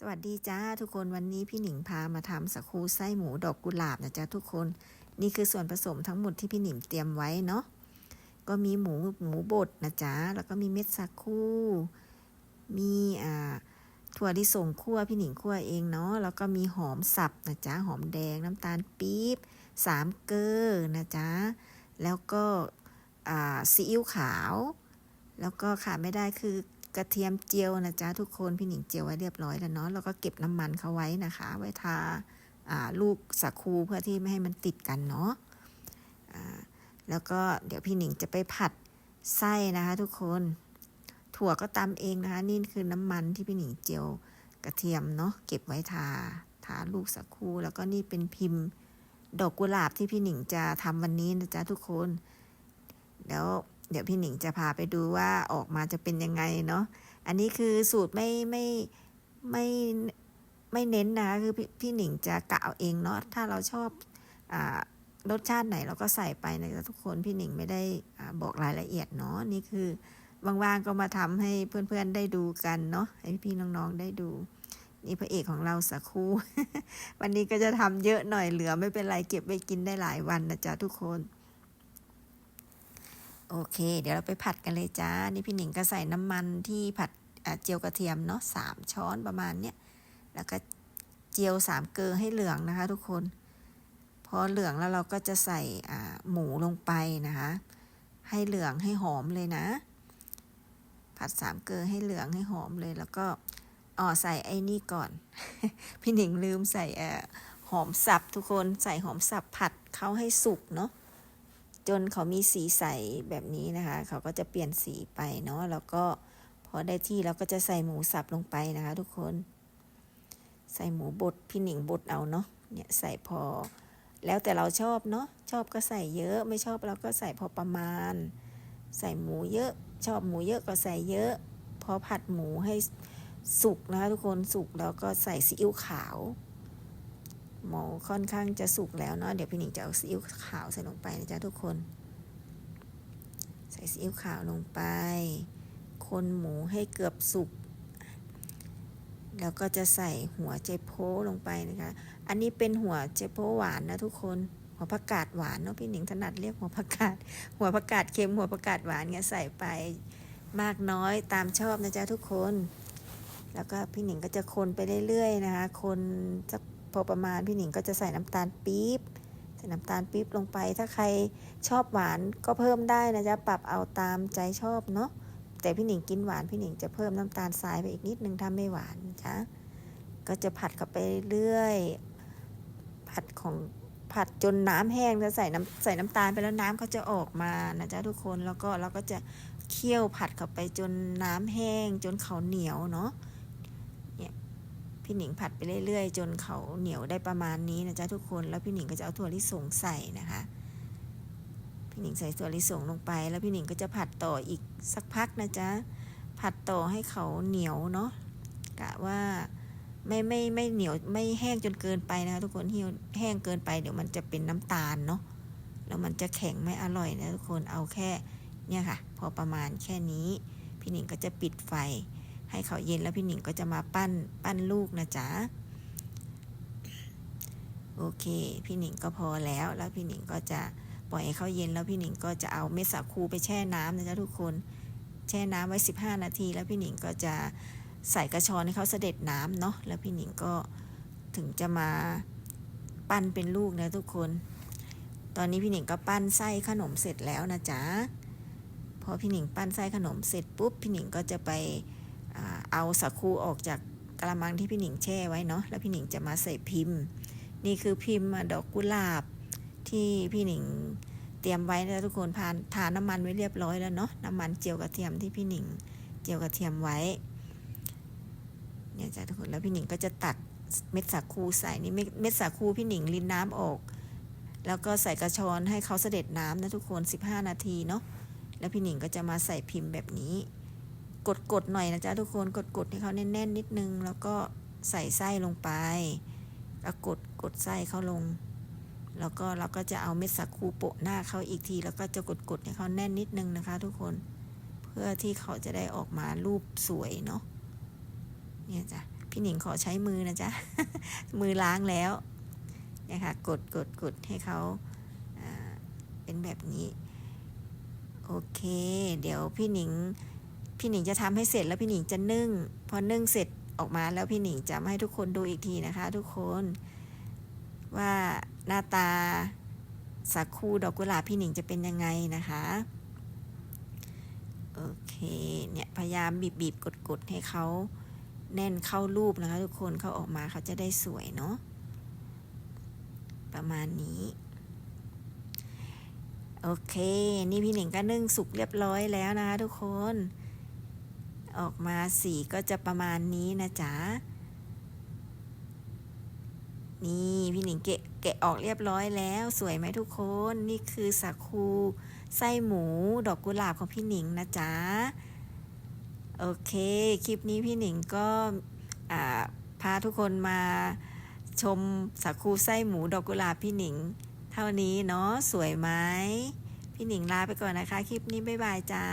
สวัสดีจ้าทุกคนวันนี้พี่หนิงพามาทำสาคูไส้หมูดอกกุหลาบนะจ๊ะทุกคน นี่คือส่วนผสมทั้งหมดที่พี่หนิงเตรียมไว้เนาะก็มีหมูหมูบดนะจ๊ะแล้วก็มีเม็ดสาคูมีอ่าถั่วลิสงคั่วพี่หนิงคั่วเองเนาะแล้วก็มีหอมสับนะจ๊ะหอมแดงน้ำตาลปี๊บสามเกลือนะจ๊ะแล้วก็อ่าซีอิ๊วขาว แล้วก็ขาดไม่ได้คือ กระเทียมเจียวนะจ๊ะทุกคนพี่หนิงเจียวไว้เรียบร้อยแล้วเนาะแล้วก็เก็บน้ำมันเขาไว้นะคะ ไว้ทาาลูกสักคูเพื่อที่ไม่ให้มันติดกันเนาะแล้วก็เดี๋ยวพี่หนิงจะไปผัดไส้นะคะ ทุกคน ถั่วก็ตำเองนะคะนี่คือน้ำมันที่พี่หนิงเจียวกระเทียมเนาะเก็บไว้ทาทาลูกสักคูแล้วก็นี่เป็นพิมพ์ ดอกกุหลาบที่พี่หนิงจะทำวันนี้นะจ๊ะทุกคน แล้ว เดี๋ยวพี่หนิงจะพาไปดูว่าออกมาจะเป็นยังไงเนาะ อันนี้คือสูตรไม่ไม่ไม่ไม่เน้นนะคะคือพพี่หนิงจะกะเอาเองเนาะ ถ้าเราชอบอารสชาติไหนเราก็ใส่ไปนะทุกคนพี่หนิงไม่ได้อบอกรายละเอียดเนาะ นี่คือว่างๆก็มาทำให้เพื่อนๆได้ดูกันเนาะ ให้พี่น้องๆได้ดูนี่พระเอกของเราสักครู่ วันนี้ก็จะทำเยอะหน่อยเหลือไม่เป็นไรเก็บไว้กินได้หลายวันนะจ๊ะทุกคน โอเค เดี๋ยวเราไปผัดกันเลยจ้า นี่พี่หนิงก็ใส่น้ำมันที่ผัดเจียวกระเทียมเนาะสามช้อนประมาณเนี้ย แล้วก็เจียวสามเกลือให้เหลืองนะคะทุกคน พอเหลืองแล้วเราก็จะใส่หมูลงไปนะคะ ให้เหลืองให้หอมเลยนะ ผัดสามเกลือให้เหลืองให้หอมเลย แล้วก็อ๋อใส่ไอ้นี่ก่อน พี่หนิงลืมใส่หอมสับทุกคน ใส่หอมสับผัดเขาให้สุกเนาะ จนเขามีสีใสแบบนี้นะคะ เขาก็จะเปลี่ยนสีไปเนาะแล้วก็พอได้ที่เราก็จะใส่หมูสับลงไปนะคะ ทุกคน ใส่หมูบดพี่หนิงบดเอาเนาะเนี่ยใส่พอ แล้วแต่เราชอบเนาะชอบก็ใส่เยอะไม่ชอบเราก็ใส่พอประมาณ ใส่หมูเยอะ ชอบหมูเยอะก็ใส่เยอะ พอผัดหมูให้สุกนะคะทุกคนสุกแล้วก็ใส่ซีอิ๊วขาว หมูค่อนข้างจะสุกแล้วเนาะเดี๋ยวพี่หนิงจะเอาซีอิ๊วขาวใส่ลงไปนะจ๊ะทุกคน ใส่ซีอิ๊วขาวลงไป คนหมูให้เกือบสุกแล้วก็จะใส่หัวเจโพลงไปนะคะ อันนี้เป็นหัวเจโพหวานนะทุกคน หัวผักกาดหวานเนาะพี่หนิงถนัดเรียกหัวผักกาด หัวผักกาดเค็มหัวผักกาดหวานเงี้ยใส่ไปมากน้อยตามชอบนะจ๊ะทุกคน แล้วก็พี่หนิงก็จะคนไปเรื่อยๆนะคะ คนสัก พอประมาณพี่หนิงก็จะใส่น้ำตาลปี๊บใส่น้ำตาลปี๊บลงไป ถ้าใครชอบหวานก็เพิ่มได้นะจ๊ะปรับเอาตามใจชอบเนาะแต่พี่หนิงกินหวานพี่หนิงจะเพิ่มน้ำตาลทรายไปอีกนิดนึงถ้าไม่หวานจ้ะก็จะผัดเข้าไปเรื่อยผัดของผัดจนน้ำแห้งจะใส่น้ำใส่น้ำตาลไปแล้วน้ำก็จะออกมานะจ๊ะทุกคนแล้วก็เราก็จะเคี่ยวผัดเข้าไปจนน้ำแห้ง จนเขาเหนียวเนาะ พี่หนิงผัดไปเรื่อยๆ จนเขาเหนียวได้ประมาณนี้นะจ๊ะทุกคนแล้วพี่หนิงก็จะเอาถั่วลิสงใส่นะคะ พี่หนิงใส่ถั่วลิสงลงไป แล้วพี่หนิงก็จะผัดต่ออีกสักพักนะจ๊ะผัดต่อให้เขาเหนียวเนาะกะว่าไม่ไม่ไม่เหนียวไม่แห้งจนเกินไปนะคะทุกคนเหี่แห้งเกินไปเดี๋ยวมันจะเป็นน้ำตาลเนาะแล้วมันจะแข็งไม่อร่อยนะทุกคนเอาแค่เนี่ยค่ะ พอประมาณแค่นี้ พี่หนิงก็จะปิดไฟ ให้เขาเย็นแล้วพี่หนิงก็จะมาปั้นปั้นลูกนะจ๊ะโอเค พี่หนิงก็พอแล้ว แล้วพี่หนิงก็จะปล่อยให้เขาเย็น แล้วพี่หนิงก็จะเอาเม็ดสาคูไปแช่น้ำนะจ๊ะทุกคน แช่น้ำไว้ 15 นาที แล้วพี่หนิงก็จะใส่กระชอนให้เขาเสด็จน้ำเนาะ แล้วพี่หนิงก็ถึงจะมาปั้นเป็นลูกนะทุกคน ตอนนี้พี่หนิงก็ปั้นไส้ขนมเสร็จแล้วนะจ๊ะ พอพี่หนิงปั้นไส้ขนมเสร็จปุ๊บ พี่หนิงก็จะไป เอาสาคูออกจากกระมังที่พี่หนิงแช่ไว้เนาะแล้วพี่หนิงจะมาใส่พิมพ์ นี่คือพิมพ์ดอกกุหลาบที่พี่หนิงเตรียมไว้แล้วทุกคนพานทาน้ำมันไว้เรียบร้อยแล้วเนาะน้ำมันเจียวกระเทียมที่พี่หนิงเจียวกระเทียมไว้เนี่ยจ้ะทุกคนแล้วพี่หนิงก็จะตักเม็ดสาคูใส่นี่เม็ดสาคูพี่หนิงรินน้ำออก แล้วก็ใส่กระชอนให้เขาเสด็จน้ำนะทุกคน 15 นาทีเนาะแล้วพี่หนิงก็จะมาใส่พิมพ์แบบนี้ กดๆหน่อยนะจ๊ะทุกคนกดๆให้เขาแน่นๆนิดนึง แล้วก็ใส่ไส้ลงไปก็กดกดไส้เขาลง แล้วก็เราก็จะเอาเม็ดสาคูโปะหน้าเขาอีกที แล้วก็จะกดๆให้เขาแน่นนิดนึงนะคะ ทุกคนเพื่อที่เขาจะได้ออกมารูปสวยเนาะเนี่ยจ้ะพี่หนิงขอใช้มือนะจ๊ะมือล้างแล้วเนี่ยค่ะกดกดกดให้เขาเป็นแบบนี้ โอเค เดี๋ยวพี่หนิง พี่หนิงจะทำให้เสร็จแล้วพี่หนิงจะนึ่ง พอนึ่งเสร็จออกมาแล้วพี่หนิงจะมาให้ทุกคนดูอีกทีนะคะ ทุกคนว่าหน้าตาสักคูดอกกุหลาบพี่หนิงจะเป็นยังไงนะคะโอเคเนี่ยพยายามบีบบีบกดกดให้เขาแน่นเข้ารูปนะคะ ทุกคนเขาออกมาเขาจะได้สวยเนาะประมาณนี้โอเค นี่พี่หนิงก็นึ่งสุกเรียบร้อยแล้วนะคะทุกคน ออกมาสีก็จะประมาณนี้นะจ๊ะ นี่พี่หนิงเกะแกะออกเรียบร้อยแล้วสวยไหมทุกคน นี่คือสาคูไส้หมูดอกกุหลาบของพี่หนิงนะจ๊ะ โอเค คลิปนี้พี่หนิงก็พาทุกคนมาชมสาคูไส้หมูดอกกุหลาบพี่หนิง เท่านี้เนาะสวยไหมพี่หนิงลาไปก่อนนะคะ คลิปนี้บ๊ายบายจ้า